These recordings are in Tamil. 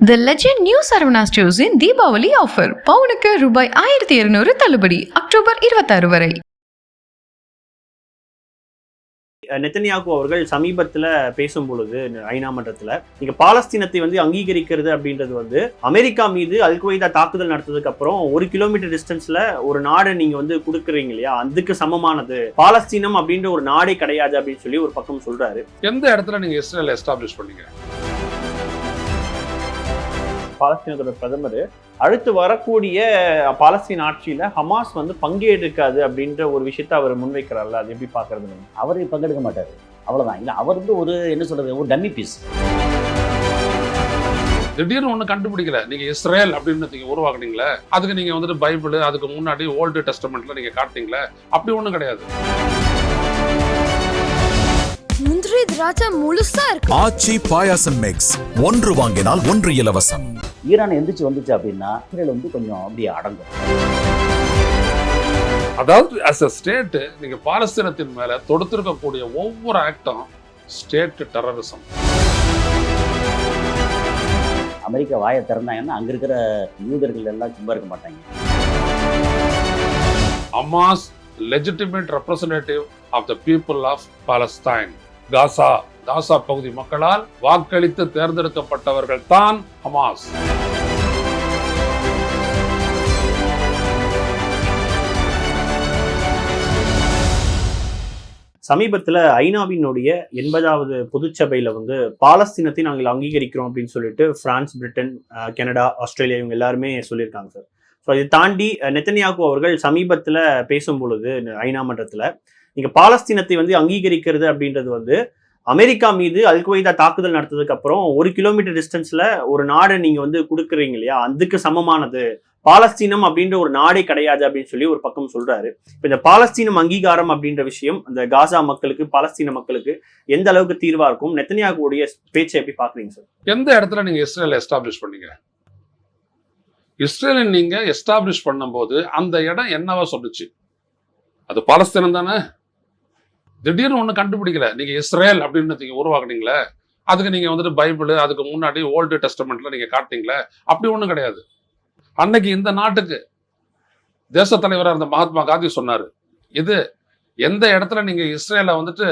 தி லெஜெண்ட் நியூ சரவணா ஸ்டோர்ஸின் தீபாவளி ஆஃபர் பவுனுக்கு ரூபாய் ஆயிரத்தி இருநூறு தள்ளுபடி அக்டோபர் இருபத்தாறு வரை நெத்தனியாகு அவர்கள் சமீபத்துல பேசும் பொழுது ஐநா மன்றத்துல நீங்க பாலஸ்தீனத்தை வந்து அங்கீகரிக்கிறது அப்படின்றது வந்து அமெரிக்கா மீது அல்குவைதா தாக்குதல் நடத்ததுக்கு அப்புறம் ஒரு கிலோமீட்டர் டிஸ்டன்ஸ்ல ஒரு நாடை நீங்க வந்து கொடுக்குறீங்க இல்லையா? அதுக்கு சமமானது. பாலஸ்தீனம் அப்படின்ற ஒரு நாடே கிடையாது அப்படின்னு சொல்லி ஒரு பக்கம் சொல்றாரு. எந்த இடத்துல நீங்க இஸ்ரேல் எஸ்டாப்ளிஷ் பண்ணீங்க? பாலஸ்தீனத்தோட பிரதமர் அடுத்து வரக்கூடிய பாலஸ்தீன் ஆட்சியில ஹமாஸ் வந்து பங்கேற்காது அப்படின்ற ஒரு விஷயத்த அவர் முன்வைக்கிறார்ல. அது எப்படி பாக்குறது நீங்க? அவர் பங்கெடுக்க மாட்டார். அவ்வளவுதான். இல்லை அவர் வந்து ஒரு என்ன சொல்றது ஒரு டம்மி பீஸ் திடீர்னு ஒண்ணு கண்டுபிடிக்கல. நீங்க இஸ்ரேல் அப்படின்னு நீங்க உருவாக்குனீங்களே அதுக்கு நீங்க வந்துட்டு பைபிள் அதுக்கு முன்னாடி ஓல்டு டெஸ்டமெண்ட்ல நீங்க காட்டுனீங்களே அப்படி ஒண்ணும் கிடையாது. திராட்சை முழுசா இருக்கு. ஆச்சி பாயாசம் மிக்ஸ் ஒன்று வாங்கினால் ஒன்று இலவசம். ஈரான் எந்திரிச்சு வந்துச்சு அப்படின்னா இஸ்ரேல் வந்து கொஞ்சம் அப்படியே அடங்கும். அதாவது அஸ் அ ஸ்டேட் நீங்க பாலஸ்தீனத்தின் மேல தொடுத்திருக்கக்கூடிய ஒவ்வொரு ஆக்டும் ஸ்டேட் டெரரிசம் அமெரிக்கா வாயை திறந்தாங்கன்னா அங்க இருக்கிற யூதர்கள் எல்லாம் சும்மா இருக்க மாட்டாங்க. Hamas legitimate representative of the people of Palestine Gaza Gaza பகுதி மக்களால் வாக்களித்து தேர்ந்தெடுக்கப்பட்டவர்கள் தான் ஹமாஸ். சமீபத்தில் ஐநாவினுடைய எண்பதாவது பொதுச்சபையில் வந்து பாலஸ்தீனத்தை நாங்கள் அங்கீகரிக்கிறோம் அப்படின்னு சொல்லிட்டு பிரான்ஸ் பிரிட்டன் கனடா ஆஸ்திரேலியா இவங்க எல்லாருமே சொல்லியிருக்காங்க சார். ஸோ இதை தாண்டி அஹ், நெத்தனியாகு அவர்கள் சமீபத்தில் பேசும் பொழுது ஐநா மன்றத்தில் நீங்கள் பாலஸ்தீனத்தை வந்து அங்கீகரிக்கிறது அப்படின்றது வந்து அமெரிக்கா மீது அல்குவைதா தாக்குதல் நடத்ததுக்கு அப்புறம் ஒரு கிலோமீட்டர் டிஸ்டன்ஸ்ல ஒரு நாடை நீங்க வந்து கொடுக்குறீங்க இல்லையா? அதுக்கு சமமானது. பாலஸ்தீனம் அப்படின்ற ஒரு நாடே கிடையாது அப்படின்னு சொல்லி ஒரு பக்கம் சொல்றாரு. இப்ப இந்த பாலஸ்தீனம் அங்கீகாரம் அப்படின்ற விஷயம் அந்த காசா மக்களுக்கு பாலஸ்தீன மக்களுக்கு எந்த அளவுக்கு தீர்வா இருக்கும்? நெத்தனியாகுடைய பேச்சை எப்படி பாக்குறீங்க சார்? எந்த இடத்துல நீங்க இஸ்ரேல் எஸ்டாப்ளிஷ் பண்ணீங்க? இஸ்ரேலை நீங்க எஸ்டாப்ளிஷ் பண்ணும்போது அந்த இடம் என்னவா சொல்லுச்சு? அது பாலஸ்தீனம் தானே? திடீர்னு ஒன்று கண்டுபிடிக்கல. நீங்க இஸ்ரேல் அப்படின்னு நீங்க உருவாக்குனீங்களே அதுக்கு நீங்க வந்துட்டு பைபிள் அதுக்கு முன்னாடி ஓல்டு டெஸ்டமெண்ட்ல நீங்கள் காட்டினீங்களே அப்படி ஒன்றும் கிடையாது. அன்னைக்கு இந்த நாட்டுக்கு தேச தலைவராக இருந்த மகாத்மா காந்தி சொன்னார் இது எந்த இடத்துல நீங்கள் இஸ்ரேலை வந்துட்டு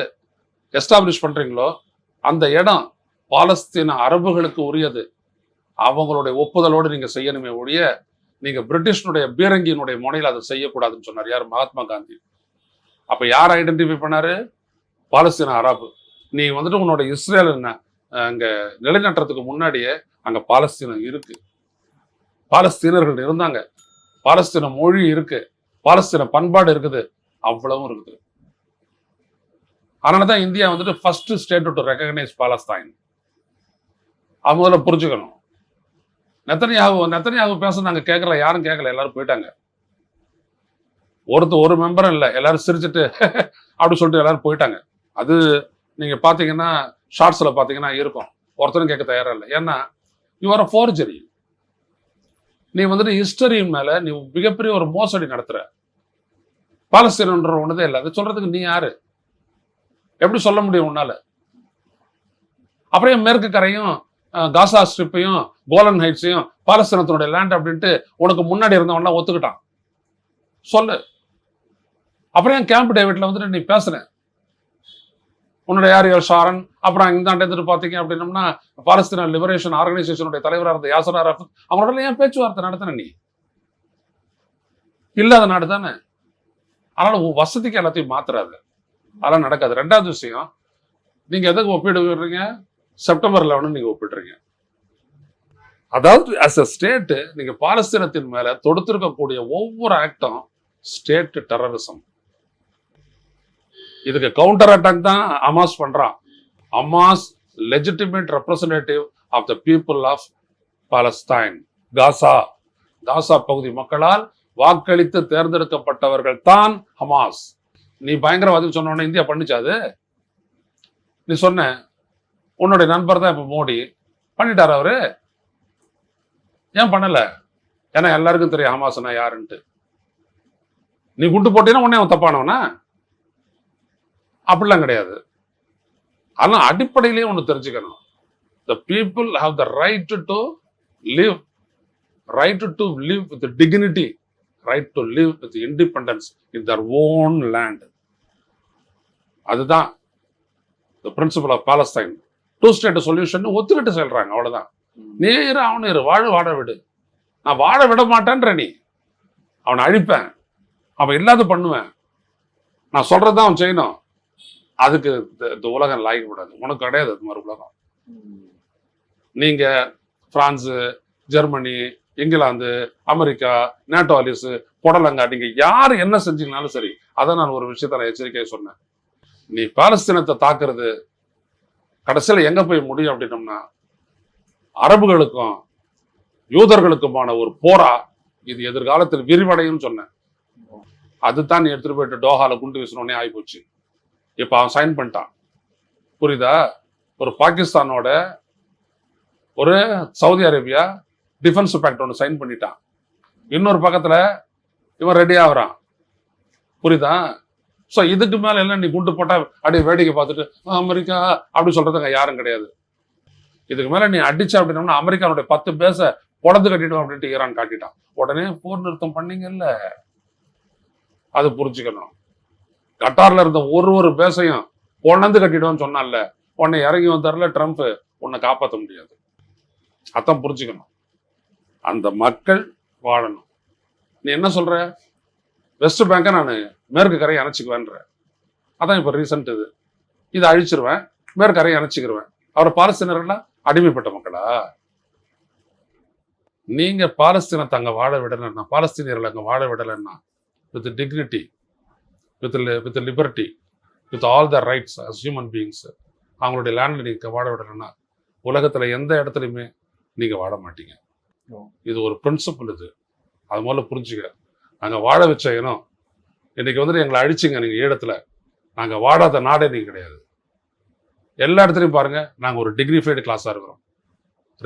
எஸ்டாப்ளிஷ் பண்றீங்களோ அந்த இடம் பாலஸ்தீன அரபுகளுக்கு உரியது. அவங்களுடைய ஒப்புதலோடு நீங்கள் செய்யணுமே ஒழிய நீங்க பிரிட்டிஷனுடைய பீரங்கியினுடைய முனையில் அதை செய்யக்கூடாதுன்னு சொன்னார். யார்? மகாத்மா காந்தி. அப்ப யார் ஐடென்டிஃபை பண்ணாரு? பாலஸ்தீன அரபு. நீ வந்துட்டு உன்னோட இஸ்ரேல் என்ன? அங்க நிலைநாட்டுறதுக்கு முன்னாடியே அங்க பாலஸ்தீனம் இருக்கு. பாலஸ்தீனர்கள் இருந்தாங்க. பாலஸ்தீன மொழி இருக்கு. பாலஸ்தீன பண்பாடு இருக்குது. அவ்வளவும் இருக்குது. அதனால தான் இந்தியா வந்துட்டு first state to recognise Palestine. அது முதல்ல புரிஞ்சுக்கணும். நெத்தனியாகு நெத்தனியாகு பேச நாங்க கேட்கல யாரும் கேட்கல எல்லாரும் போயிட்டாங்க. ஒருத்த ஒரு மெம்பரும் இல்லை. எல்லாரும் சிரிச்சுட்டு அப்படின்னு சொல்லிட்டு எல்லாரும் போயிட்டாங்க. அது நீங்க பாத்தீங்கன்னா ஷார்ட்ஸ்ல பாத்தீங்கன்னா இருக்கும். ஒருத்தரும் கேட்க தயாரா இல்லை. ஏன்னா யூ ஆர் ஃபோர்ஜரி நீ வந்துட்டு ஹிஸ்டரி மேல நீ மிகப்பெரிய ஒரு மோசடி நடத்துற. பாலஸ்தீனன்ற ஒண்ணுதே இல்லை. அது சொல்றதுக்கு நீ யாரு? எப்படி சொல்ல முடியும் உன்னால? அப்படியே மேற்கு கரையும் காசா ஸ்ட்ரிப்பையும் கோலன் ஹைட்ஸையும் பாலஸ்தீனத்தினுடைய லேண்ட் அப்படின்ட்டு உனக்கு முன்னாடி இருந்தவன்லாம் ஒத்துக்கிட்டான். சொல்லு. அப்புறம் ஏன் கேம்ப் டேவிட்ல வந்துட்டு நீ பேசுற உன்னுடைய யாரியல் ஷாரன் அப்புறம் இந்தாண்ட இருந்துட்டு பார்த்தீங்க அப்படின்னம்னா பாலஸ்தீன லிபரேஷன் ஆர்கனைசேஷனுடைய தலைவராக இருந்த யாசர் அரஃபத் அவங்களோட ஏன் பேச்சுவார்த்தை நடத்தின நீ. இல்லாத நாடு தானே. அதனால உன் வசதிக்கு எல்லாத்தையும் மாத்துறாது. அதெல்லாம் நடக்காது. ரெண்டாவது விஷயம் நீங்க எதுக்கு ஒப்பிடு விடுறீங்க? செப்டம்பர் லெவனு நீங்க ஒப்பிடுறீங்க. அதாவது அஸ் அ ஸ்டேட்டு நீங்க பாலஸ்தீனத்தின் மேல தொடுத்திருக்கக்கூடிய ஒவ்வொரு ஆக்டும் ஸ்டேட் டெரரிசம் இதுக்கு கவுண்டர் அட்டாக் தான் அமாஸ் பண்றான். Hamas legitimate representative of the people of Palestine Gaza Gaza பகுதி மக்களால் வாக்களித்து தேர்ந்தெடுக்கப்பட்டவர்கள் தான் ஹமாஸ் நீ பயங்கரவாதி சொன்ன இந்தியா பண்ணிச்சாது அது? நீ சொன்ன. உன்னுடைய நண்பர் தான் இப்ப மோடி. பண்ணிட்டார் அவரு? ஏன் பண்ணல? ஏன்னா எல்லாருக்கும் தெரியும் ஹமாஸ்னா யாருன்ட்டு. நீ குண்டு போட்டீங்கன்னா உடனே அவன் தப்பானவனா? அப்படிலாம் கிடையாது. ஆனால் அடிப்படையிலேயே ஒன்று தெரிஞ்சுக்கணும். The people have the right to live right to live with dignity right to live with independence in their own land அதுதான் the principle of Palestine two state solution ஒத்துக்கிட்டு சொல்றாங்க அவ்வளோதான் நேரு அவனு இரு வாழ வாட விடு. நான் வாழ விட மாட்டேன்ற நீ. அவனை அழிப்பேன். அவன் இல்லாத பண்ணுவேன். நான் சொல்றதுதான் அவன் செய்யணும். அதுக்கு இந்த- இந்த உலகம் லாய்க்கப்படாது உனக்கு கிடையாது அது மாதிரி உலகம். நீங்க France Germany England America NATO allies புடலங்காட்டிங்க யார் என்ன செஞ்சீங்கனாலும் சரி அதை நான் ஒரு விஷயத்த நான் எச்சரிக்கையை சொன்னேன். நீ பாலஸ்தீனத்தை தாக்குறது கடைசியில் எங்க போய் முடியும் அப்படின்னம்னா அரபுகளுக்கும் யூதர்களுக்குமான ஒரு போரா இது எதிர்காலத்தில் விரிவடையும் சொன்னேன். அதுதான் நீ எடுத்துட்டு போயிட்டு டோஹால குண்டு வீசணுன்னே ஆகிப்போச்சு இப்போ அவன் சைன் பண்ணிட்டான். புரியுதா? ஒரு பாகிஸ்தானோட ஒரு சவுதி அரேபியா டிஃபென்ஸ் பேக்ட் ஒன்று சைன் பண்ணிட்டான். இன்னொரு பக்கத்தில் இவன் ரெடி ஆகுறான். புரியுதா? ஸோ இதுக்கு மேலே எல்லாம் நீ குண்டு போட்டால் அப்படியே வேடிக்கை பார்த்துட்டு அமெரிக்கா அப்படி சொல்கிறதுங்க யாரும் கிடையாது. இதுக்கு மேலே நீ அடிச்ச அப்படின்னா அமெரிக்காவுடைய பத்து பேச பொழந்து கட்டிடும் அப்படின்ட்டு ஈரான் காட்டிட்டான். உடனே போர் நிறுத்தம் பண்ணீங்கல்ல. அது புரிஞ்சுக்கணும். கட்டாரில் இருந்த ஒரு ஒரு பேசையும் பொழந்து கட்டிடுவோம்னு சொன்னால உன்னை இறங்கி வந்தார்ல ட்ரம்ப் உன்னை காப்பாற்ற முடியாது. அதான் புரிஞ்சுக்கணும். அந்த மக்கள் வாழணும். நீ என்ன சொல்ற? வெஸ்ட் பேங்கை நான் மேற்கு கரையை அணைச்சிக்குவேன்ற. அதான் இப்போ ரீசன்ட் இது. இதை அழிச்சிருவேன் மேற்கு கரையை அணைச்சிக்கிருவேன். அவர் பாலஸ்தீனர்கள்லாம் அடிமைப்பட்ட மக்களா? நீங்க பாலஸ்தீனத்தை அங்கே வாழ விடலைன்னா பாலஸ்தீனியர்கள் அங்கே வாழ விடலைன்னா with dignity with with liberty with all the rights as human beings அவங்களுடைய லேண்டில் நீங்கள் வாழ விடலைன்னா உலகத்தில் எந்த இடத்துலையுமே நீங்கள் வாழ மாட்டீங்க. இது ஒரு பிரின்சிபல் இது. அது முதல்ல புரிஞ்சுக்க. நாங்கள் வாழ வச்ச இனம் இன்னைக்கு வந்துட்டு எங்களை அழிச்சிங்க நீங்கள் ஈழத்தில். நாங்கள் வாழாத நாடே நீங்கள் கிடையாது. எல்லா இடத்துலையும் பாருங்க நாங்கள் ஒரு டிகிரிஃபைடு கிளாஸாக இருக்கிறோம்.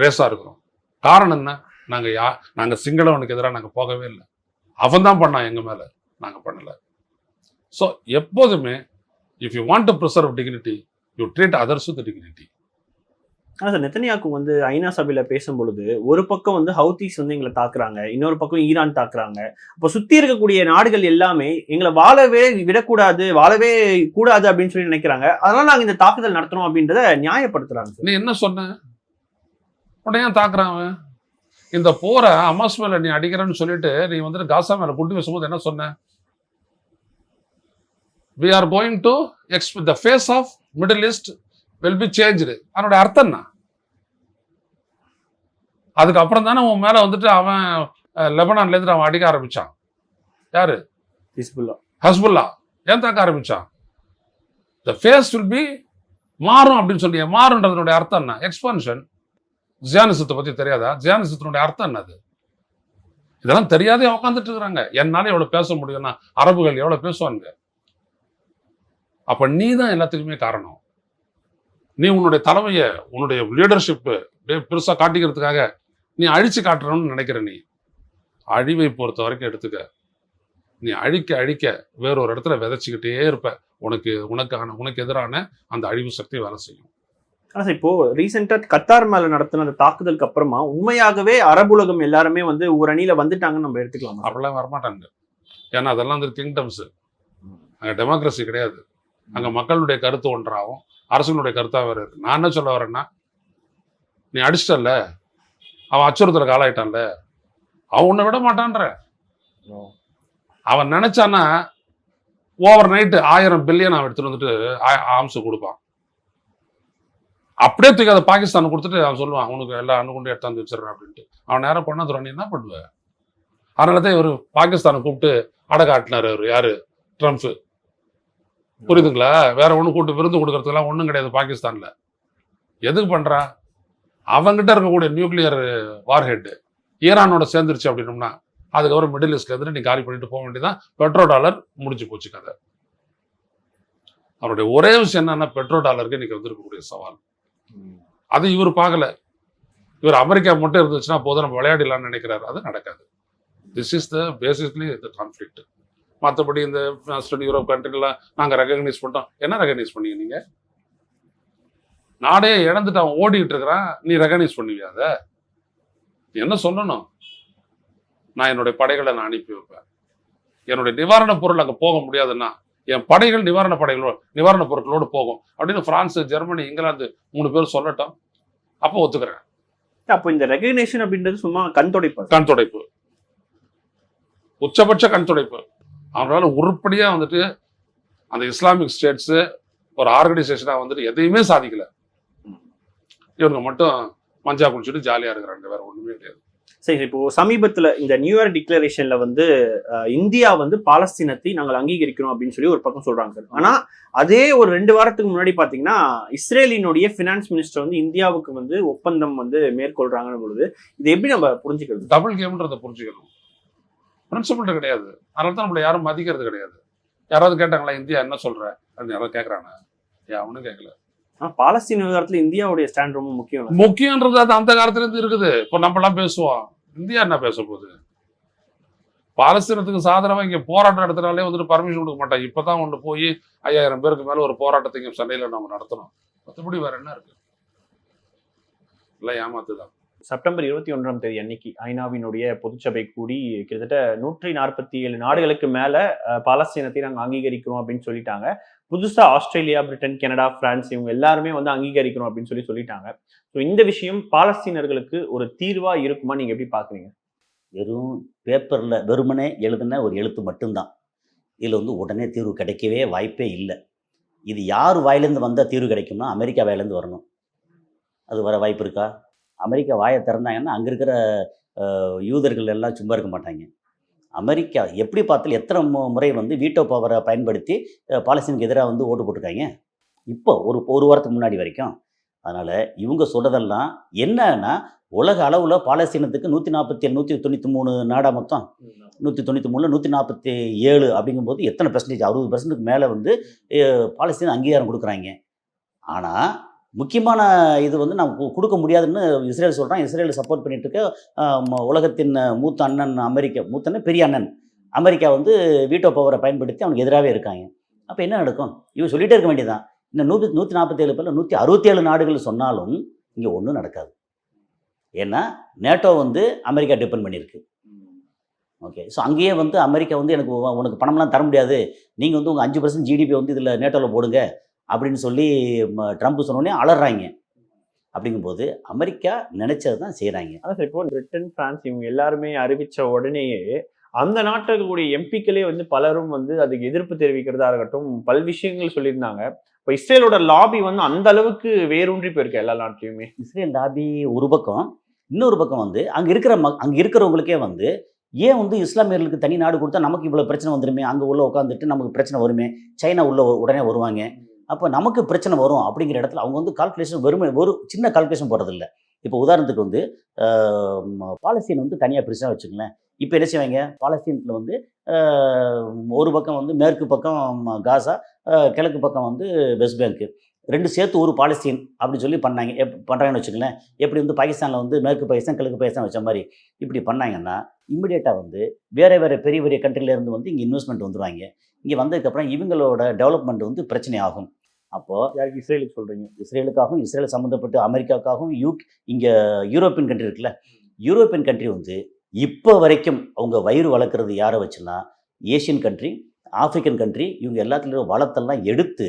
ரேஸாக இருக்கிறோம். காரணம் என்ன? நாங்கள் யா நாங்கள் சிங்களவனுக்கு எதிராக நாங்கள் போகவே இல்லை. அவன் தான் பண்ணான் எங்கள் மேலே. நாங்கள் பண்ணலை. ஸோ எப்போதுமே if you want to preserve dignity you treat others with dignity ஆனா சார் நெத்தனியாக்கு வந்து ஐநா சபையில பேசும் பொழுது ஒரு பக்கம் வந்து ஹவுதீஸ் வந்து எங்களை தாக்குறாங்க இன்னொரு பக்கம் ஈரான் தாக்குறாங்க. அப்ப சுத்தி இருக்கக்கூடிய நாடுகள் எல்லாமே எங்களை வாழவே விடக்கூடாது வாழவே கூடாது அப்படின்னு சொல்லி நினைக்கிறாங்க. அதனால நாங்க இந்த தாக்குதல் நடத்துறோம் அப்படின்றத நியாயப்படுத்துறாங்க சார் நீ என்ன சொன்ன? உடனே அவன்? இந்த போரை அமாஸ் மேல நீ அடிக்கிறேன்னு சொல்லிட்டு நீ வந்துட்டு காசா மேல குண்டு வீசும்போது என்ன சொன்ன? We are going to ex the face of Middle East will be change அதனுடைய அர்த்தம் என்ன? அதுக்கப்புறம் தானே உன் மேல வந்துட்டு அவன் அஹ், லெபனான்ல இருந்து அவன் அடிக்க ஆரம்பிச்சான். யாரு? ஹிஸ்புல்லா. ஹஸ்புல்லா. ஏன் தாக்க ஆரம்பிச்சான்? த ஃபேஸ் வில் பி மாறும் அப்படின்னு சொல்லி மாறுன்றதனுடைய அர்த்தம் என்ன? எக்ஸ்பான்ஷன் ஜியானிசத்தை பத்தி தெரியாதா? ஜியானிசத்தினுடைய அர்த்தம் என்னது இதெல்லாம் தெரியாதே உட்காந்துட்டு இருக்கிறாங்க. என்னால எவ்வளவு பேச முடியும்னா அரபுகள் எவ்வளவு பேசுவாங்க அப்ப நீ தான் எல்லாத்துக்குமே காரணம். நீ உன்னுடைய தலைமையை உன்னுடைய லீடர்ஷிப் பெருசா காட்டிக்கிறதுக்காக நீ அழிச்சு காட்டுறோம்னு நினைக்கிற நீ. அழிவை பொறுத்த வரைக்கும் எடுத்துக்க. நீ அழிக்க அழிக்க வேறொரு இடத்துல விதைச்சிக்கிட்டே இருப்ப. உனக்கு உனக்கான உனக்கு எதிரான அந்த அழிவு சக்தி வேலை செய்யும். ஆனா சார் இப்போ ரீசெண்டா கத்தார் மேல நடத்தின அந்த தாக்குதலுக்கு அப்புறமா உண்மையாகவே அரபுலகம் எல்லாருமே வந்து ஒரு அணியில வந்துட்டாங்கன்னு நம்ம எடுத்துக்கலாம்? அப்படிலாம் வரமாட்டாங்க. ஏன்னா அதெல்லாம் வந்து கிங்டம்ஸ் அங்க டெமோக்ரஸி கிடையாது. அங்க மக்களுடைய கருத்து ஒன்றாகும். அரசனுடைய கருத்தா வேற இருக்கு. நான் என்ன சொல்ல வரேன்னா நீ அடிச்சிட்டல்ல? அவன் அச்சுறுத்தலுக்கு ஆளாயிட்டான்ல? அவன் உன்னை விட மாட்டான்ற. அவன் நினைச்சானா ஓவர் நைட்டு ஆயிரம் பில்லியன் அவன் எடுத்துட்டு வந்துட்டு ஆம்ஸ் கொடுப்பான். அப்படியே தூக்கி அதை பாகிஸ்தான் கொடுத்துட்டு அவன் சொல்லுவான் உனக்கு எல்லா அணுகுண்டு எடுத்தாந்து வச்சிடறேன் அப்படின்ட்டு. அவன் நேரம் பண்ண நீ என்ன பண்ணுவ? அதனால தான் இவர் பாகிஸ்தானை கூப்பிட்டு அடை காட்டினாரு அவர் யாரு? ட்ரம்ப் புரியுதுங்களா? வேற ஒண்ணு கூப்பிட்டு விருந்து கொடுக்கறதுக்கெல்லாம் ஒண்ணும் கிடையாது பாகிஸ்தான்ல. எதுக்கு பண்றா? அவங்கிட்ட இருக்கக்கூடிய நியூக்ளியர் வார்ஹெட் ஈரானோட சேர்ந்துருச்சு அப்படின்னோம்னா அதுக்கப்புறம் மிடில் ஈஸ்ட்ல இருந்து நீ காலி பண்ணிட்டு போக வேண்டியதான் பெட்ரோ டாலர் முடிஞ்சு போச்சு கதை. அவருடைய ஒரே விஷயம் என்னன்னா பெட்ரோ டாலருக்கு இன்னைக்கு வந்திருக்கக்கூடிய சவால். அது இவர் பார்க்கல. இவர் அமெரிக்கா மட்டும் இருந்துச்சுன்னா போதும் நம்ம விளையாடிடலாம்னு நினைக்கிறாரு. அது நடக்காது. This is the basically the conflict மற்றபடி இந்த வெஸ்டர்ன் யூரோப் கண்ட்ரிலாம் நாங்கள் ரெகக்னைஸ் பண்ணிட்டோம். என்ன ரெகக்னைஸ் பண்ணீங்க நீங்க? நாடே இழந்துட்டு அவன் ஓடிட்டு இருக்கிறான். நீ ரெகக்னைஸ் பண்ணுவியா அதை? என்ன சொல்லணும்? நான் என்னுடைய படைகளை நான் அனுப்பி வைப்பேன். என்னுடைய நிவாரணப் பொருள் அங்கே போக முடியாதுன்னா என் படைகள் நிவாரண படைகளோடு நிவாரணப் பொருட்களோடு போகும். அப்படின்னு பிரான்ஸ் ஜெர்மனி இங்கிலாந்து மூணு பேர் சொல்லட்டும். அப்போ ஒத்துக்கிறேன். அப்போ இந்த ரெகக்னேஷன் அப்படின்றது சும்மா கண் துடைப்பு கண் துடைப்பு உச்சபட்ச கண் துடைப்பு அவங்களால உருப்படியா வந்துட்டு அந்த இஸ்லாமிக் ஸ்டேட்ஸ் ஒரு ஆர்கனைசேஷனா வந்துட்டு எதையுமே சாதிக்கல. இவங்க மட்டும் மஞ்சா குடிச்சிட்டு ஜாலியா இருக்கிறாங்க வேற ஒண்ணுமே கிடையாது. சரி இப்போ சமீபத்துல இந்த நியூயார்க் டிக்ளரேஷன்ல வந்து இந்தியா வந்து பாலஸ்தீனத்தை நாங்கள் அங்கீகரிக்கிறோம் அப்படின்னு சொல்லி ஒரு பக்கம் சொல்றாங்க சார். ஆனா அதே ஒரு ரெண்டு வாரத்துக்கு முன்னாடி பாத்தீங்கன்னா இஸ்ரேலினுடைய ஃபினான்ஸ் மினிஸ்டர் வந்து இந்தியாவுக்கு வந்து ஒப்பந்தம் வந்து மேற்கொள்றாங்கன்னு பொழுது இது எப்படி நம்ம புரிஞ்சுக்கிறது? டபுள் கேம்ன்றதை புரிஞ்சுக்கணும். பிரின்சிபல் கிடையாது. அதனால தான் நம்மளை யாரும் மதிக்கிறது கிடையாது. யாராவது கேட்டாங்களா இந்தியா என்ன சொல்ற? அப்படின்னு யாராவது கேட்கறாங்க ஏன் அவனும் கேட்கல பாலஸ்தீன விவகாரத்துல இந்தியாவுடைய ஸ்டாண்ட் ரொம்ப முக்கியம் இல்ல? முக்கியன்றது அது அந்த காலத்துல இருந்து இருக்குது. இப்போ நம்ம எல்லாம் பேசுவோம். இந்தியா என்ன பேச போகுது? பாலஸ்தீனத்துக்கு சாதனமா இங்க போராட்டம் நடத்தினாலே வந்துட்டு பர்மிஷன் கொடுக்க மாட்டாங்க. இப்பதான் ஒண்ணு போய் ஐயாயிரம் பேருக்கு மேல ஒரு போராட்டத்தை இங்க சென்னையில நம்ம நடத்தணும். மற்றபடி வேற என்ன இருக்கு? எல்லாம் ஏமாத்துதான். செப்டம்பர் இருபத்தி ஒன்றாம் தேதி அன்னைக்கு ஐநாவினுடைய பொதுச்சபை கூடி கிட்டத்தட்ட நூற்றி நாற்பத்தி ஏழு நாடுகளுக்கு மேல பாலஸ்தீனத்தை நாங்கள் அங்கீகரிக்கிறோம் அப்படின்னு சொல்லிட்டாங்க. புதுசா ஆஸ்திரேலியா பிரிட்டன் கனடா பிரான்ஸ் இவங்க எல்லாருமே வந்து அங்கீகரிக்கிறோம் அப்படின்னு சொல்லி சொல்லிட்டாங்க. ஸோ இந்த விஷயம் பாலஸ்தீனர்களுக்கு ஒரு தீர்வா இருக்குமா நீங்க எப்படி பாக்குறீங்க? வெறும் பேப்பரில் வெறுமனே எழுதின ஒரு எழுத்து மட்டும்தான். இதில் வந்து உடனே தீர்வு கிடைக்கவே வாய்ப்பே இல்லை. இது யார் வாயிலேருந்து வந்தால் தீர்வு கிடைக்கும்னா அமெரிக்கா வாயிலேருந்து வரணும். அது வர வாய்ப்பு இருக்கா? அமெரிக்கா வாயை திறந்தாங்கன்னா அங்கே இருக்கிற யூதர்கள் எல்லாம் சும்மா இருக்க மாட்டாங்க. அமெரிக்கா எப்படி பார்த்தாலும் எத்தனை முறை வந்து வீட்டோ பவரை பயன்படுத்தி பாலஸ்தீனுக்கு எதிராக வந்து ஓட்டு போட்டிருக்காங்க? இப்போ ஒரு ஒரு வாரத்துக்கு முன்னாடி வரைக்கும். அதனால் இவங்க சொல்கிறதெல்லாம் என்னன்னா உலக அளவில் பாலஸ்தீனத்துக்கு நூற்றி நாற்பத்தி ஏழு நூற்றி தொண்ணூற்றி மூணு நாடா மொத்தம். நூற்றி தொண்ணூற்றி மூணில் நூற்றி நாற்பத்தி ஏழு அப்படிங்கும்போது எத்தனை பெர்சன்டேஜ் அறுபது பெர்சன்ட்டுக்கு மேலே வந்து பாலஸ்தீன் அங்கீகாரம் கொடுக்குறாங்க. ஆனால் முக்கியமான இது வந்து நம்ம கொடுக்க முடியாதுன்னு இஸ்ரேல் சொல்கிறான் இஸ்ரேல் சப்போர்ட் பண்ணிட்டு இருக்க உலகத்தின் மூத்த அண்ணன் அமெரிக்கா மூத்த அண்ணன் பெரிய அண்ணன். அமெரிக்கா வந்து வீட்டோ பவரை பயன்படுத்தி அவனுக்கு எதிராகவே இருக்காங்க. அப்போ என்ன நடக்கும்? இவன் சொல்லிட்டே இருக்க வேண்டியதான் இந்த நூற்றி நூற்றி நாற்பத்தேழு பேரில் நூற்றி அறுபத்தேழு நாடுகள் சொன்னாலும் இங்கே ஒன்றும் நடக்காது. ஏன்னா நேட்டோ வந்து அமெரிக்கா டிபெண்ட் பண்ணியிருக்கு. ஓகே. ஸோ அங்கேயே வந்து அமெரிக்கா வந்து எனக்கு உனக்கு பணம்லாம் தர முடியாது. நீங்கள் வந்து உங்கள் அஞ்சு பர்சன்ட் ஜிடிபி வந்து இதில் நேட்டோவில் போடுங்க. அப்படின்னு சொல்லி ம- ட்ரம்ப் சொன்னோடனே அலறாங்க. அப்படிங்கும்போது அமெரிக்கா நினைச்சது தான் செய்கிறாங்க அதான் இப்போ பிரிட்டன் பிரான்ஸ் இவங்க எல்லாருமே அறிவிச்ச உடனேயே அந்த இருக்கக்கூடிய எம்பிக்களே வந்து பலரும் வந்து அதுக்கு எதிர்ப்பு தெரிவிக்கிறதா இருக்கட்டும் பல விஷயங்கள் சொல்லியிருந்தாங்க. இப்போ இஸ்ரேலோட லாபி வந்து அந்த அளவுக்கு வேரூன்றி போயிருக்கு எல்லா நாட்டிலையுமே. இஸ்ரேல் லாபி ஒரு பக்கம் இன்னொரு பக்கம் வந்து அங்கே இருக்கிற ம அங்கே இருக்கிறவங்களுக்கே வந்து ஏன் வந்து இஸ்லாமியர்களுக்கு தனி நாடு கொடுத்தா நமக்கு இவ்வளோ பிரச்சனை வந்துருமே? அங்கே உள்ள உட்காந்துட்டு நமக்கு பிரச்சனை வருமே? சைனா உள்ள உடனே வருவாங்க. அப்போ நமக்கு பிரச்சனை வரும் அப்படிங்கிற இடத்துல அவங்க வந்து கால்குலேஷன் வெறும் ஒரு சின்ன கால்குலேஷன் போடுறதில்ல. இப்போ உதாரணத்துக்கு வந்து பாலஸ்தீன் வந்து தனியாக பிரிச்சா வச்சுக்கங்களேன். இப்போ என்ன செய்வாங்க? பாலஸ்தீனில் வந்து ஒரு பக்கம் வந்து மேற்கு பக்கம் காசா கிழக்கு பக்கம் வந்து வெஸ்ட் பேங்க்கு. ரெண்டு சேர்த்து ஒரு பாலஸ்தீன் அப்படின்னு சொல்லி பண்ணாங்க. எப் பண்ணுறாங்கன்னு வச்சுங்களேன் எப்படி வந்து பாகிஸ்தானில் வந்து மேற்கு பாகிஸ்தான் கிழக்கு பாகிஸ்தான் வச்ச மாதிரி இப்படி பண்ணாங்கன்னா இமிடியேட்டாக வந்து வேறு வேறு பெரிய பெரிய இருந்து வந்து இங்கே இன்வெஸ்ட்மெண்ட் வந்துருவாங்க. இங்கே வந்ததுக்கப்புறம் இவங்களோட டெவலப்மெண்ட் வந்து பிரச்சனை ஆகும். அப்போது யாருக்கு? இஸ்ரேலுக்கு சொல்றீங்க? இஸ்ரேலுக்காகவும் இஸ்ரேல் சம்மந்தப்பட்டு அமெரிக்காவுக்காகவும் யூக் இங்கே யூரோப்பியன் கண்ட்ரி இருக்குல்ல. யூரோப்பியன் கண்ட்ரி வந்து இப்போ வரைக்கும் அவங்க வயிறு வளர்க்குறது யாரை வச்சுன்னா ஏஷியன் கண்ட்ரி ஆப்பிரிக்கன் கண்ட்ரி இவங்க எல்லாத்துலேயும் வளத்தெல்லாம் எடுத்து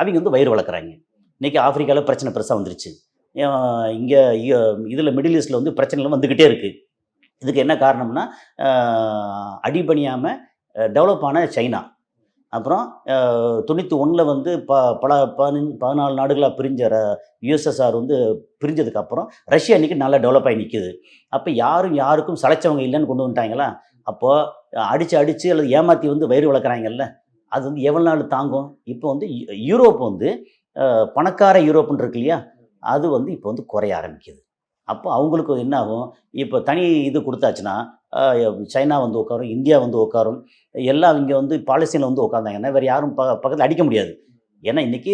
அவங்க வந்து வயிறு வளர்க்குறாங்க. இன்றைக்கி ஆப்பிரிக்காவில் பிரச்சனை பெருசாக வந்துருச்சு. இங்கே இதில் மிடில் ஈஸ்டில் வந்து பிரச்சனைலாம் வந்துக்கிட்டே இருக்குது இதுக்கு என்ன காரணம்னா அடிபணியாமல் டெவலப் ஆன சைனா. அப்புறம் தொண்ணூற்றி ஒன்றில் வந்து ப பல பதினஞ்சு பதினாலு நாடுகளாக பிரிஞ்ச யுஎஸ்எஸ்ஆர் வந்து பிரிஞ்சதுக்கு அப்புறம் ரஷ்யா இன்றைக்கி நல்லா டெவலப் ஆகி நிற்குது அப்போ யாரும் யாருக்கும் சளைச்சவங்க இல்லைன்னு கொண்டு வந்துட்டாங்களா? அப்போது அடித்து அடித்து அல்லது ஏமாற்றி வந்து வயிறு வளர்க்குறாங்கல்ல அது வந்து எவ்வளோ நாள் தாங்கும்? இப்போ வந்து யூ- யூரோப் வந்து பணக்கார யூரோப்புன்னு இருக்கு இல்லையா அது வந்து இப்போ வந்து குறைய ஆரம்பிக்குது. அப்போ அவங்களுக்கு என்ன ஆகும்? இப்போ தனி இது கொடுத்தாச்சுன்னா சைனா வந்து உட்காரும் இந்தியா வந்து உட்காரும் எல்லாம் இங்கே வந்து பாலஸ்தீனில் வந்து உட்காந்தாங்கன்னா வேறு யாரும் ப பக்கத்தில் அடிக்க முடியாது. ஏன்னா இன்றைக்கி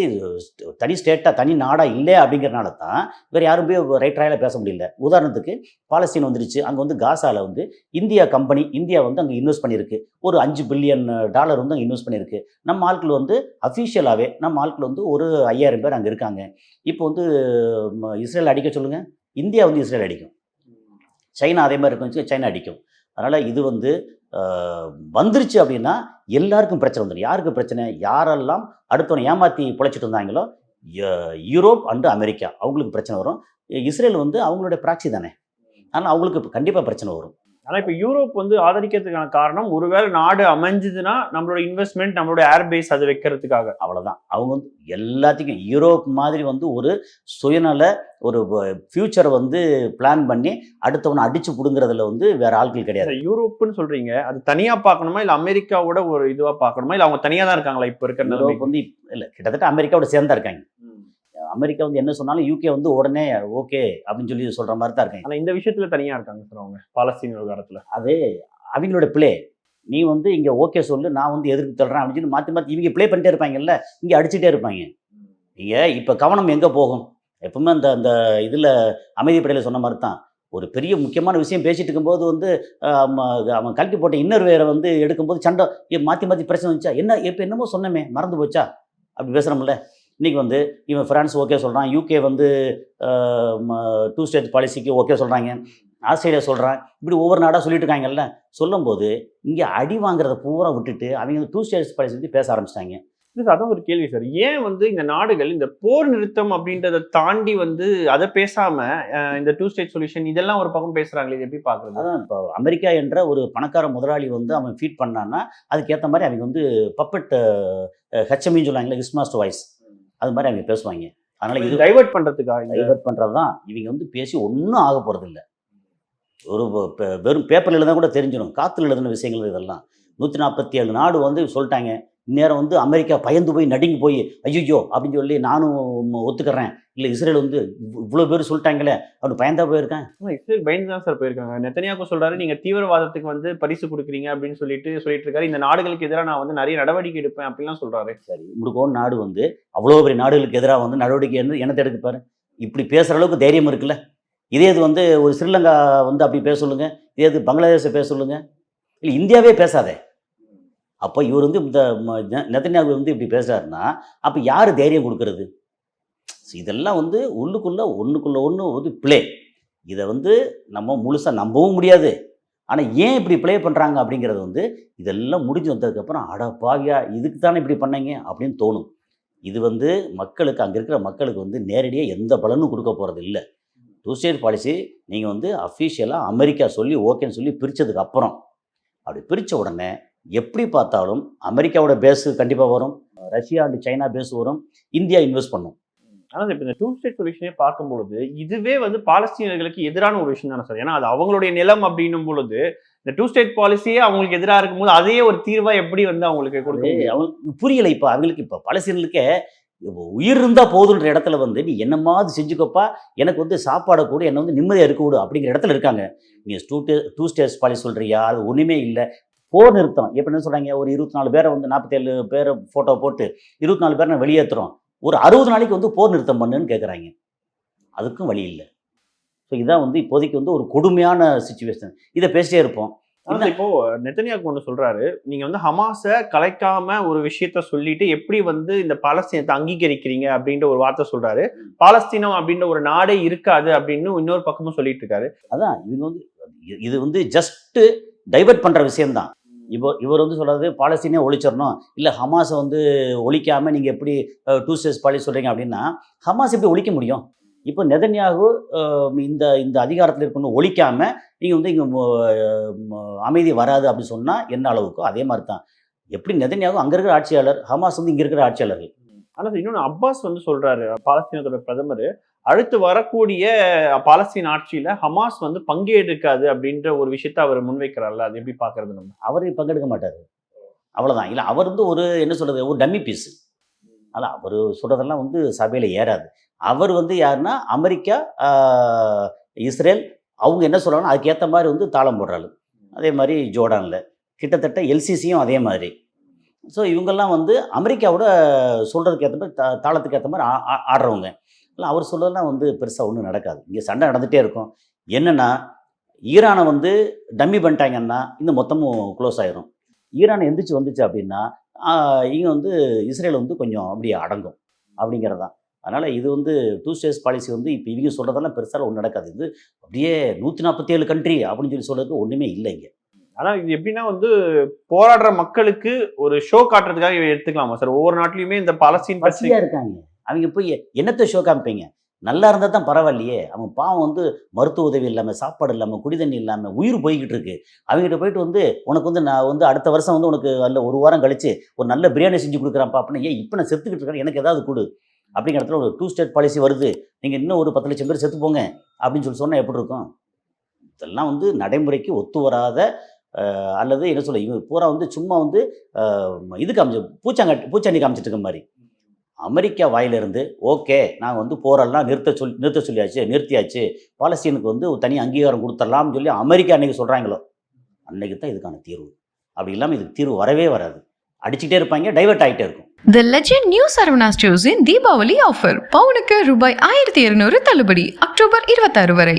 தனி ஸ்டேட்டாக தனி நாடாக இல்லை அப்படிங்கிறனால தான் வேறு யாரும் போய் ரைட் ராயில் பேச முடியல. உதாரணத்துக்கு பாலஸ்தீன் வந்துருச்சு. அங்கே வந்து காசாவில் வந்து இந்தியா கம்பெனி இந்தியா வந்து அங்கே இன்வெஸ்ட் பண்ணியிருக்கு. ஒரு அஞ்சு பில்லியன் டாலர் வந்து அங்கே இன்வெஸ்ட் பண்ணியிருக்கு. நம்ம ஆட்கள் வந்து அஃபிஷியலாகவே நம்ம ஆட்கள் வந்து ஒரு ஐயாயிரம் பேர் அங்கே இருக்காங்க. இப்போ வந்து இஸ்ரேல் அடிக்க சொல்லுங்கள் இந்தியா வந்து இஸ்ரேல் அடிக்கும். சைனா அதே மாதிரி இருக்கும் சைனா அடிக்கும். அதனால் இது வந்து வந்துருச்சு அப்படின்னா எல்லாருக்கும் பிரச்சனை வந்துடும் யாருக்கு பிரச்சனை? யாரெல்லாம் அடுத்தவனை ஏமாற்றி பிழைச்சிட்டு இருந்தாங்களோ யூரோப் அண்டு அமெரிக்கா. அவங்களுக்கு பிரச்சனை வரும். இஸ்ரேல் வந்து அவங்களுடைய ப்ராக்சி தானே. அதனால் அவங்களுக்கு கண்டிப்பாக பிரச்சனை வரும். ஆனா இப்ப யூரோப் வந்து ஆதரிக்கிறதுக்கான காரணம் ஒருவேளை நாடு அமைஞ்சதுன்னா நம்மளோட இன்வெஸ்ட்மெண்ட் நம்மளோட ஏர்பேஸ் அது வைக்கிறதுக்காக. அவ்வளோதான் அவங்க வந்து எல்லாத்துக்கும் யூரோப் மாதிரி வந்து ஒரு சுயநல ஒரு ஃப்யூச்சரை வந்து பிளான் பண்ணி அடுத்தவனை அடிச்சு பிடுங்குறதுல வந்து வேற ஆட்கள் கிடையாது. யூரோப்னு சொல்றீங்க. அது தனியா பார்க்கணுமா? இல்ல அமெரிக்காவோட ஒரு இதுவா பார்க்கணுமா? இல்ல அவங்க தனியா தான் இருக்காங்களா இப்ப இருக்கிற யூரோப்? வந்து இல்ல கிட்டத்தட்ட அமெரிக்காவோட சேர்ந்தா இருக்காங்க. அமெரிக்கா வந்து என்ன சொன்னாலும் யூகே வந்து உடனே ஓகே அப்படின்னு சொல்லி சொல்ற மாதிரி தான் இருக்காங்க ஆனா இந்த விஷயத்துல தனியா இருக்காங்க சார் அவங்க பாலஸ்தீன் விவகாரத்துல. அது அவங்களோட பிளே நீ வந்து இங்க ஓகே சொல்லு நான் வந்து எதிர்ப்பு தள்ளுறேன் அப்படின்னு சொல்லி மாத்தி மாத்தி இவங்க ப்ளே பண்ணிட்டே இருப்பாங்கல்ல இங்க அடிச்சுட்டே இருப்பாங்க. நீங்க இப்ப கவனம் எங்க போகும்? எப்பவுமே அந்த அந்த இதுல அமைதிப்படையில சொன்ன மாதிரி தான். ஒரு பெரிய முக்கியமான விஷயம் பேசிட்டு இருக்கும்போது வந்து அவன் கழட்டி போட்ட இன்னர் வேரை வந்து எடுக்கும்போது சண்டை மாத்தி மாத்தி பிரச்சனை வந்துச்சா? என்ன இப்போ என்னமோ சொன்னமே மறந்து போச்சா? அப்படி பேசுகிறோம்ல இன்னைக்கு வந்து இவன் ஃப்ரான்ஸ் ஓகே சொல்கிறான் யூகே வந்து டூ ஸ்டேட் பாலிசிக்கு ஓகே சொல்கிறாங்க ஆஸ்திரேலியா சொல்கிறான் இப்படி ஒவ்வொரு நாடாக சொல்லிட்டு இருக்காங்கல்ல. சொல்லும்போது இங்கே அடி வாங்குறத பூரா விட்டுட்டு அவங்க டூ ஸ்டேட்ஸ் பாலிசி பற்றி பேச ஆரம்பிச்சிட்டாங்க. சார், அதான் ஒரு கேள்வி சார். ஏன் வந்து இந்த நாடுகள் இந்த போர் நிறுத்தம் அப்படின்றத தாண்டி வந்து அதை பேசாம இந்த டூ ஸ்டேட் சொல்யூஷன் இதெல்லாம் ஒரு பக்கம் பேசுறாங்களே இது எப்படி பாக்குறது? அதான் இப்போ அமெரிக்கா என்ற ஒரு பணக்கார முதலாளி வந்து அவன் ஃபீட் பண்ணான்னா அதுக்கேற்ற மாதிரி அவங்க வந்து பப்பட் ஹெச்எம்இன்னு சொல்லுவாங்களே இஸ்மாஸ்ட் வாய்ஸ் அது மாதிரி அவங்க பேசுவாங்க. அதனால இது டைவர்ட் பண்றதுக்காக டைவர்ட் பண்ணுறது தான் இவங்க வந்து பேசி ஒன்றும் ஆக போகிறது இல்லை. ஒரு வெறும் பேப்பரில் எழுதா கூட தெரிஞ்சிடும் காற்றுல எழுதின விஷயங்கள் இதெல்லாம். நூற்றி நாற்பத்தி ஏழு நாடு வந்து சொல்லிட்டாங்க. இந்நேரம் வந்து அமெரிக்கா பயந்து போய் நடுங்கி போய் ஐயோ அப்படின்னு சொல்லி நானும் ஒத்துக்கிறேன். இல்லை இஸ்ரேல் வந்து இவ்- இவ்வளோ பேர் சொல்லிட்டாங்களே அவனு பயந்தா போயிருக்கேன். இஸ்ரேல் பயந்து தான் சார் போயிருக்காங்க. நெத்தனியாக்கு சொல்றாரு நீங்க தீவிரவாதத்துக்கு வந்து பரிசு கொடுக்குறீங்க அப்படின்னு சொல்லிட்டு சொல்லிட்டு இருக்காரு. இந்த நாடுகளுக்கு எதிராக நான் வந்து நிறைய நடவடிக்கை எடுப்பேன் அப்படிலாம் சொல்றாரு. சரி இப்படிக்கோன் நாடு வந்து அவ்வளோ பெரிய நாடுகளுக்கு எதிராக வந்து நடவடிக்கை என்ன என்னத்தை எடுக்கப்பாரு இப்படி பேசுகிற அளவுக்கு தைரியம் இருக்குல்ல? இதே இது வந்து ஒரு ஸ்ரீலங்கா வந்து அப்படி பேச சொல்லுங்க இதே இது பங்களாதேஷை பேச சொல்லுங்க. இல்லை இந்தியாவே பேசாதே. அப்போ இவர் வந்து இந்த நெத்தன்யாகு வந்து இப்படி பேசுறாருன்னா அப்போ யார் தைரியம் கொடுக்கறது? இதெல்லாம் வந்து உள்ளுக்குள்ள ஒன்றுக்குள்ள ஒன்று வந்து ப்ளே இதை வந்து நம்ம முழுசாக நம்பவும் முடியாது. ஆனால் ஏன் இப்படி ப்ளே பண்ணுறாங்க அப்படிங்கிறது வந்து இதெல்லாம் முடிஞ்சு வந்ததுக்கப்புறம் அட பாவியா இதுக்கு தானே இப்படி பண்ணீங்க அப்படின்னு தோணும். இது வந்து மக்களுக்கு அங்கே இருக்கிற மக்களுக்கு வந்து நேரடியாக எந்த பலனும் கொடுக்க போகிறது இல்லை. டூ ஸ்டேட் பாலிசி நீங்கள் வந்து அஃபீஷியலாக அமெரிக்கா சொல்லி ஓகேன்னு சொல்லி பிரித்ததுக்கு அப்புறம் அப்படி பிரித்த உடனே எப்படி பார்த்தாலும் அமெரிக்காவோட பேஸு கண்டிப்பாக வரும். ரஷ்யா அண்ட் சைனா பேஸ் வரும். இந்தியா இன்வெஸ்ட் பண்ணும். ஆனா இப்ப இந்த டூ ஸ்டேட் சொல்யூஷனே பார்க்கும்பொழுது இதுவே வந்து பாலஸ்தீனர்களுக்கு எதிரான ஒரு விஷயம் தானே சார் ஏன்னா அது அவங்களுடைய நிலம் அப்படின்னும் பொழுது இந்த டூ ஸ்டேட் பாலிசியே அவங்களுக்கு எதிராக இருக்கும்போது அதையே ஒரு தீர்வா எப்படி வந்து அவங்களுக்கு கொடுக்க? அவங்களுக்கு புரியலை இப்போ அவங்களுக்கு இப்போ இப்போ உயிர் இருந்தால் போதுன்ற இடத்துல வந்து நீ என்னமாவது செஞ்சுக்கப்பா எனக்கு வந்து சாப்பாடை கூட என்னை வந்து நிம்மதியாக இருக்க விடு அப்படிங்கிற இடத்துல இருக்காங்க. நீ today two states policy சொல்கிறியா அது ஒன்றுமே இல்லை. போர் நிறுத்தம் எப்படி என்ன சொல்கிறாங்க ஒரு இருபத்தி நாலு பேரை வந்து நாற்பத்தேழு பேரை ஃபோட்டோ போட்டு இருபத்தி நாலு பேரை வெளியேற்றுறோம் ஒரு அறுபது நாளைக்கு வந்து போர் நிறுத்தம் பண்ணுன்னு கேட்குறாங்க அதுக்கும் வழி இல்லை. ஸோ இதான் வந்து இப்போதைக்கு வந்து ஒரு கொடுமையான சுச்சுவேஷன் இதை பேசிட்டே இருப்போம். ஆனா இப்போ நெத்தனியாக்கு ஒன்று சொல்றாரு. நீங்க வந்து ஹமாஸை கலைக்காம ஒரு விஷயத்த சொல்லிட்டு எப்படி வந்து இந்த பாலஸ்தீனத்தை அங்கீகரிக்கிறீங்க அப்படின்ற ஒரு வார்த்தை சொல்றாரு. பாலஸ்தீனம் அப்படின்ற ஒரு நாடே இருக்காது அப்படின்னு இன்னொரு பக்கமும் சொல்லிட்டு இருக்காரு. அதான் இவங்க வந்து இது வந்து ஜஸ்ட்டு டைவர்ட் பண்ணுற விஷயம்தான். இவர் இவர் வந்து சொல்கிறது பாலஸ்தீனே ஒழிச்சிடணும். இல்லை ஹமாஸை வந்து ஒழிக்காமல் நீங்கள் எப்படி டூ ஸ்டேஸ் பாலி சொல்கிறீங்க அப்படின்னா ஹமாஸ் எப்படி ஒழிக்க முடியும்? இப்போ நெதன்யாகு இந்த இந்த அதிகாரத்தில் இருக்கணும் ஒழிக்காமல் நீங்கள் வந்து இங்கே அமைதி வராது அப்படின்னு சொன்னால் என்ன அளவுக்கோ அதே மாதிரி தான் எப்படி நெதன்யாகு அங்கே இருக்கிற ஆட்சியாளர் ஹமாஸ் வந்து இங்கே இருக்கிற ஆட்சியாளர்கள். ஆனால் இன்னொன்று அப்பாஸ் வந்து சொல்றாரு பாலஸ்தீனத்தோட பிரதமர் அடுத்து வரக்கூடிய பாலஸ்தீன் ஆட்சியில ஹமாஸ் வந்து பங்கேற்காது அப்படின்ற ஒரு விஷயத்த அவர் முன்வைக்கிறார்ல அது எப்படி பார்க்கறது நம்ம? அவர் பங்கெடுக்க மாட்டார். அவ்வளோதான் இல்லை அவர் வந்து ஒரு என்ன சொல்கிறது ஒரு டம்மி பீஸ். அதனால் அவர் சொல்கிறதெல்லாம் வந்து சபையில் ஏறாது. அவர் வந்து யாருன்னா அமெரிக்கா இஸ்ரேல் அவங்க என்ன சொல்கிறாங்கன்னா அதுக்கேற்ற மாதிரி வந்து தாளம் போடுறாரு. அதே மாதிரி ஜோர்டானில். கிட்டத்தட்ட எல்சிசியும் அதே மாதிரி. ஸோ இவங்கெல்லாம் வந்து அமெரிக்காவோட சொல்கிறதுக்கு ஏற்ற மாதிரி தா தாளத்துக்கு ஏற்ற மாதிரி ஆடுறவங்க. இல்லை அவர் சொல்கிறதுலாம் வந்து பெருசாக ஒன்றும் நடக்காது. இங்கே சண்டை நடந்துகிட்டே இருக்கும். என்னென்னா ஈரானை வந்து டம்மி பண்ணிட்டாங்கன்னா இந்த மொத்தமும் க்ளோஸ் ஆயிரும். ஈரான் எந்திரிச்சு வந்துச்சு அப்படின்னா இங்கே வந்து இஸ்ரேல் வந்து கொஞ்சம் அப்படியே அடங்கும் அப்படிங்கிறது தான் அதனால் இது வந்து டூ ஸ்டேட்ஸ் பாலிசி வந்து இப்போ இவங்க சொல்கிறதெல்லாம் பெருசாக ஒன்றும் நடக்காது. இது அப்படியே நூற்றி நாற்பத்தேழு கண்ட்ரி அப்படின்னு சொல்லி சொல்கிறதுக்கு ஒன்றுமே இல்லை இங்கே. ஆனா இது எப்படின்னா வந்து போராடுற மக்களுக்கு ஒரு ஷோ காட்டுறதுக்காக இவ எடுத்துக்கலாமா? சார் ஒவ்வொரு நாட்டிலயுமே இந்த பாலஸ்தீன் பசியாக இருக்காங்க. அவங்க போய் என்னத்தை ஷோ காமிப்பீங்க? நல்லா இருந்தால் தான் பரவாயில்லையே. அவன் பாவம் வந்து மருத்துவ உதவி இல்லாமல் சாப்பாடு இல்லாமல் குடி தண்ணி இல்லாமல் உயிர் போய்கிட்டு இருக்கு. அவங்ககிட்ட போயிட்டு வந்து உனக்கு வந்து நான் வந்து அடுத்த வருஷம் வந்து உனக்கு அல்ல ஒரு வாரம் கழிச்சு ஒரு நல்ல பிரியாணி செஞ்சு கொடுக்குறேன்ப்பா. அப்படின்னு ஏன் இப்போ நான் செத்துக்கிட்டு இருக்கேன். எனக்கு ஏதாவது கொடு. அப்படிங்கிற இடத்துல ஒரு டூ ஸ்டேட் பாலிசி வருது. நீங்கள் இன்னும் ஒரு பத்து லட்சம் பேர் செத்து போங்க. அப்படின்னு சொல்லி சொன்னால் எப்படி இருக்கும்? இதெல்லாம் வந்து நடைமுறைக்கு ஒத்து வராத அல்லது என்ன சொல்ல இவங்க பூரா வந்து சும்மா வந்து இது காமிச்சு பூச்சாங்கட்டு பூச்சாண்டி காமிச்சிட்டு இருக்க மாதிரி. அமெரிக்கா வாயிலிருந்து ஓகே நாங்கள் வந்து போரெல்லாம் நிறுத்த சொல்லி நிறுத்த சொல்லியாச்சு நிறுத்தியாச்சு. பாலஸ்தீனுக்கு வந்து ஒரு தனி அங்கீகாரம் கொடுத்துடலாம்னு சொல்லி அமெரிக்கா அன்னைக்கு சொல்கிறாங்களோ அன்னைக்கு தான் இதுக்கான தீர்வு. அப்படி இல்லாமல் இதுக்கு தீர்வு வரவே வராது. அடிச்சுட்டே இருப்பாங்க டைவர்ட் ஆகிட்டே இருக்கும். தி லெஜெண்ட் நியூ சரவணா ஸ்டோர்ஸின் தீபாவளி ஆஃபர் பவுனுக்கு ரூபாய் ஆயிரத்தி இருநூறு தள்ளுபடி அக்டோபர் இருபத்தாறு வரை.